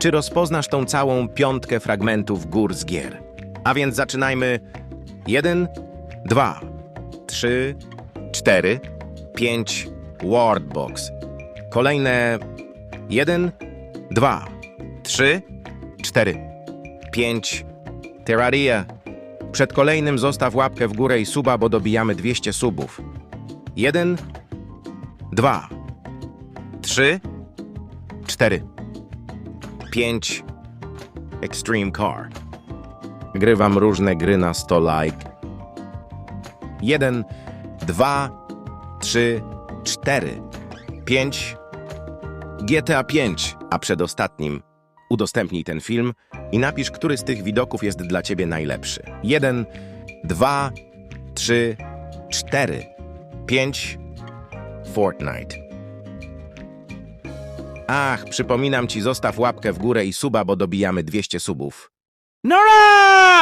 Czy rozpoznasz tą całą piątkę fragmentów gór z gier? A więc zaczynajmy. Jeden, dwa, trzy, cztery, pięć. Wordbox. Kolejne. Jeden, dwa, trzy, cztery, pięć. Terraria. Przed kolejnym zostaw łapkę w górę i suba, bo dobijamy 200 subów. Jeden, dwa, trzy, cztery, pięć. Extreme Car. Grywam różne gry na 100 like. Jeden, dwa, trzy, cztery, pięć. GTA 5, a przed ostatnim udostępnij ten film i napisz, który z tych widoków jest dla ciebie najlepszy. Jeden, dwa, trzy, cztery, pięć. Fortnite. Ach, przypominam ci, zostaw łapkę w górę i suba, bo dobijamy 200 subów. Nora!